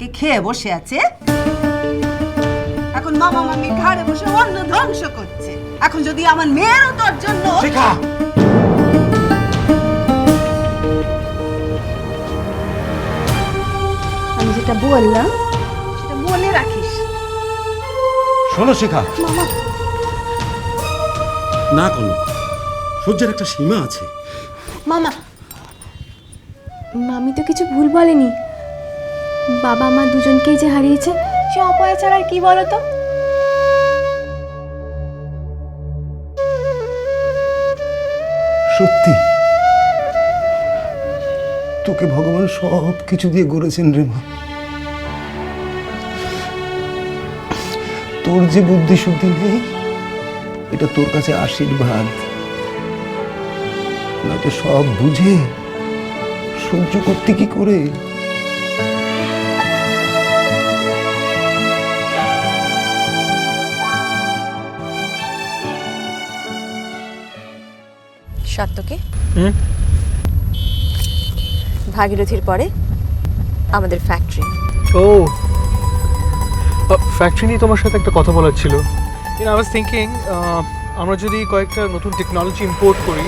আমাকে খেয়ে বসে আছে? এখন মামা মামি ঘাড়ে বসে অন্ন ধ্বংস করছে। এখন যদি আমার মেয়েরও তোর জন্য শিখা! আমি যেটা বললাম সেটা মনে রাখিস। শোনো শিখা। না কোনো সহ্যের একটা সীমা আছে। মামা মামি তো কিছু ভুল বলেনি। বাবা মা দুজনকেই যে হারিয়েছে, সে অপয়া ছাড়া আর কি বলতো? সত্যি? তোকে ভগবান সব কিছু দিয়ে গড়েছেন রে মা। তোর যে বুদ্ধি শুদ্ধি নেই, এটা তোর কাছে আশীর্বাদ। নয়তো সব বুঝে সহ্য করতে কি করে? সত্যকে। ভাগীরথীর পরে আমাদের ফ্যাক্টরি ও। ফ্যাক্টরি নিয়ে তোমার সাথে একটা কথা বলার ছিল। ইন আই ওয়াজ থিঙ্কিং আমরা যদি কয়েকটা নতুন টেকনোলজি ইম্পোর্ট করি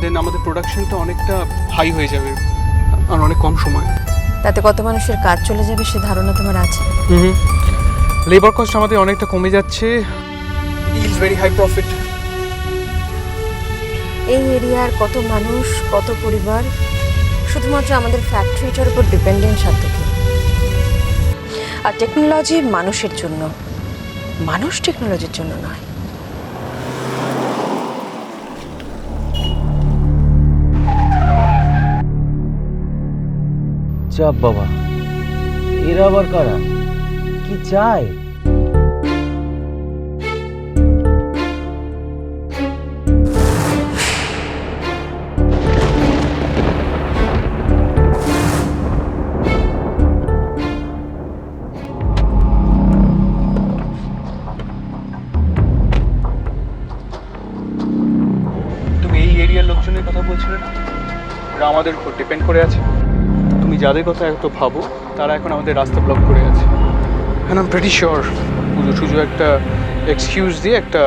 দেন আমাদের প্রোডাকশনটা অনেকটা হাই হয়ে যাবে আর অনেক কম সময়। তাতে কত মানুষের কাজ চলে যাবে সে ধারণা তোমার আছে? হুম লেবার কস্ট আমাদের অনেকটা কমে যাচ্ছে। ইজ ভেরি হাই প্রফিট এই এরিয়ার কত মানুষ, কত পরিবার? শুধুমাত্র আমাদের ফ্যাক্টরিটার উপর ডিপেন্ডেন্ট সাধ্যকে আর টেকনোলজি মানুষের জন্য। মানুষ টেকনোলজির জন্য নয়। চাপ বাবা, এরা আবার কারা? কি চায়? ডিপেন্ড করে আছে। তুমি যাদের কথা এত ভাবো, তারা এখন আমাদের রাস্তা ব্লক করে আছে। হ্যাঁ আম প্রেটি শিওর পুজো সুজো একটা এক্সকিউজ দিয়ে একটা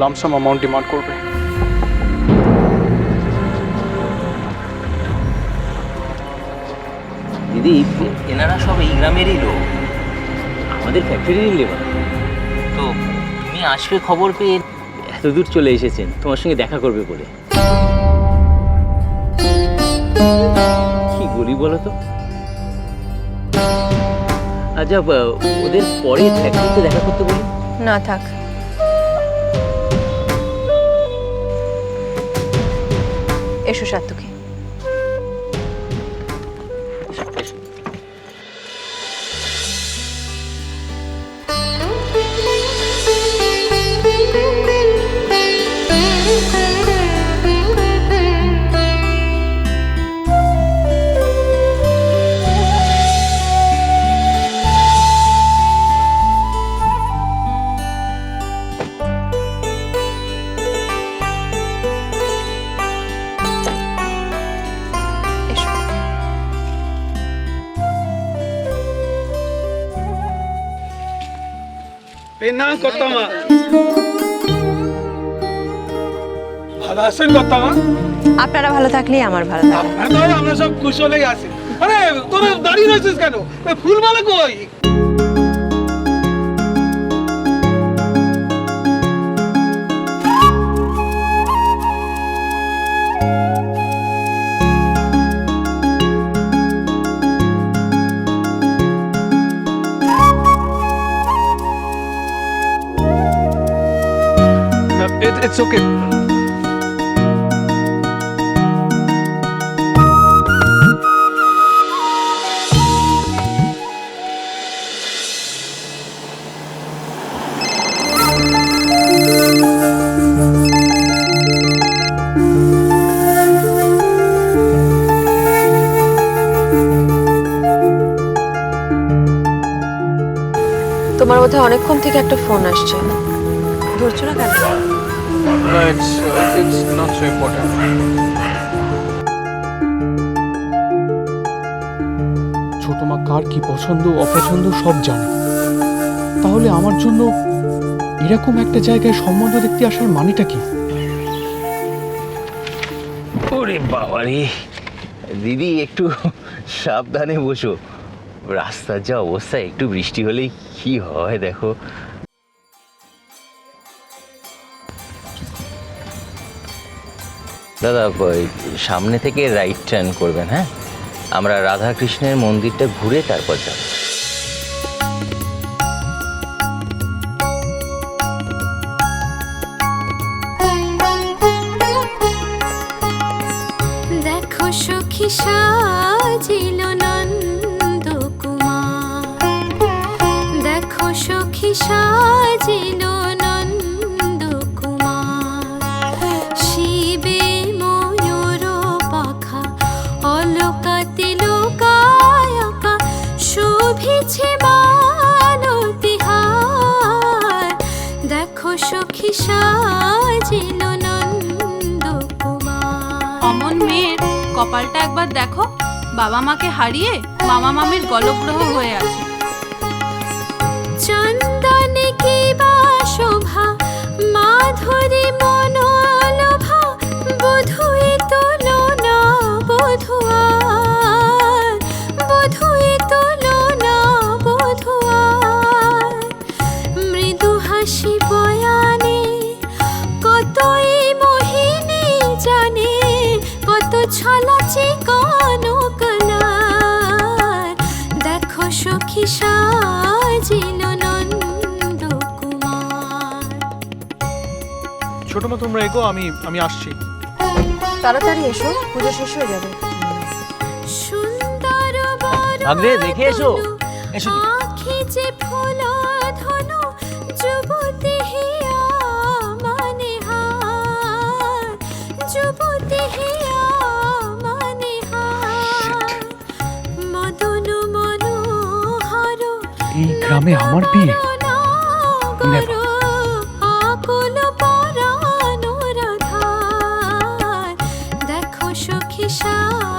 লামসাম অ্যামাউন্ট ডিমান্ড করবে। দিদি, এনারা সব এই গ্রামেরই লোক। আমাদের ফ্যাক্টরিরই লেবার তো তুমি আসবে খবর পেয়ে এত দূর চলে এসেছেন, তোমার সঙ্গে দেখা করবে বলে। কি বলি বলো তো? আচ্ছা ওদের পরে ফ্যাক্টরিতে দেখা করতে বলি? না, থাক। এসো সাত্তুকি কত্তামা ভালো আছেন কত্তামা আপনারা ভালো থাকলেই আমার ভালো লাগে আপনারা আমরা সব কুশলেই আছি। আরে তোর দাঁড়িয়ে রয়েছিস কেন? ফুল মালা কই It's okay. তোমার বোধহয় অনেকক্ষণ থেকে একটা ফোন আসছে ধরছো না কেন No, it's uh, it's not so important. ছোট তোমার কার কি পছন্দ অপছন্দ সব জানে। তাহলে আমার জন্য এরকম একটা জায়গায় সম্বন্ধ দেখতে আসার মানেটা কি? ওরে বাবারে। দিদি একটু সাবধানে বসো। রাস্তার যা অবস্থা একটু বৃষ্টি হলেই কি হয় দেখো। দাদা সামনে থেকে রাইট টার্ন করবেন হ্যাঁ? আমরা রাধা কৃষ্ণের মন্দিরটা ঘুরে তারপর যাব। দেখো সখী সাজিল নন্দ কুমার। দেখো সখী সাজিল কপালটা একবার দেখো। বাবা মাকে হারিয়ে মামা মামির গলগ্রহ হয়ে আছে। চন্দনে কি বা শোভা, মাধুরী মনোলোভা ছোট মা তোমরা এগো আমি আমি আসছি। তাড়াতাড়ি এসো পুজো শেষ হয়ে যাবে। সুন্দর বর ভাগ্নে, দেখে এসো। এসো। আখি যে ফুল ধনু যুবতী হিয়া মানে হার যুবতী হিয়া মানে হার মদন মনোহর এই গ্রামে আমার বিয়ে। সখী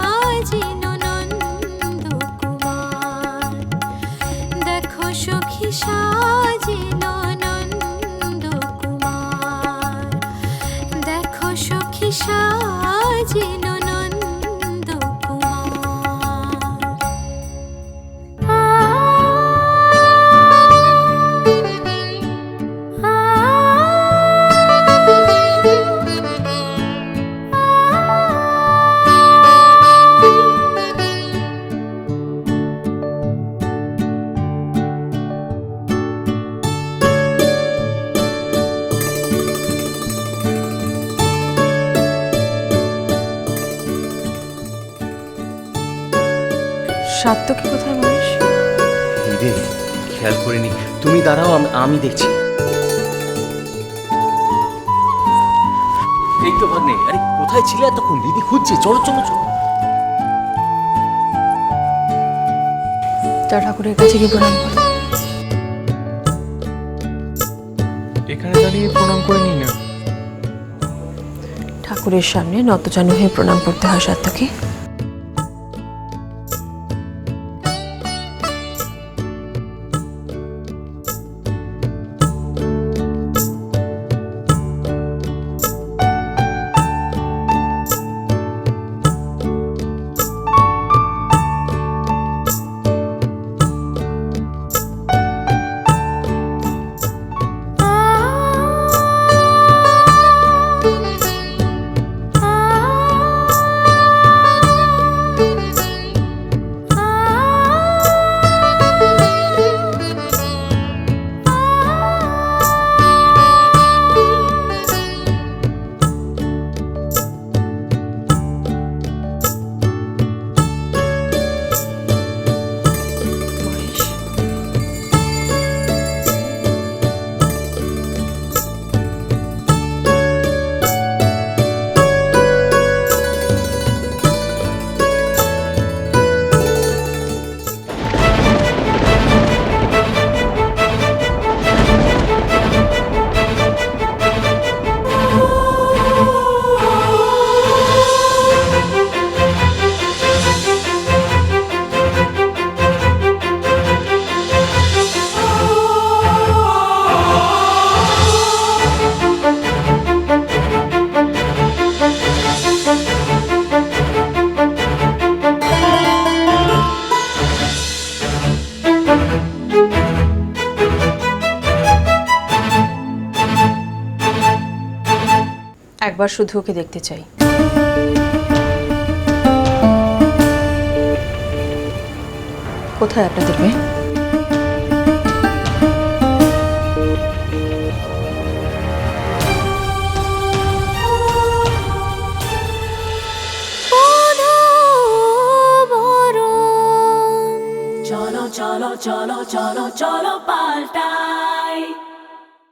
সাত্তকী কোথায় মানুষ খেয়াল করিনি। তুমি দাঁড়াও আমি দেখছি। এই তো ভাগ্নে আরে কোথায় ছিলে এতক্ষণ? দিদি খুঁজছে। চলো চলো চলো। তা ঠাকুরের কাছে গিয়ে প্রণাম করো। এখানে দাঁড়িয়ে প্রণাম করে নিই না। ঠাকুরের সামনে নতজানু হয়ে প্রণাম করতে হয় সাত্তকী একবার শুধু ওকে দেখতে চাই কোথায় আপনাদের মেয়ে cholo, cholo, cholo, cholo, cholo, palta.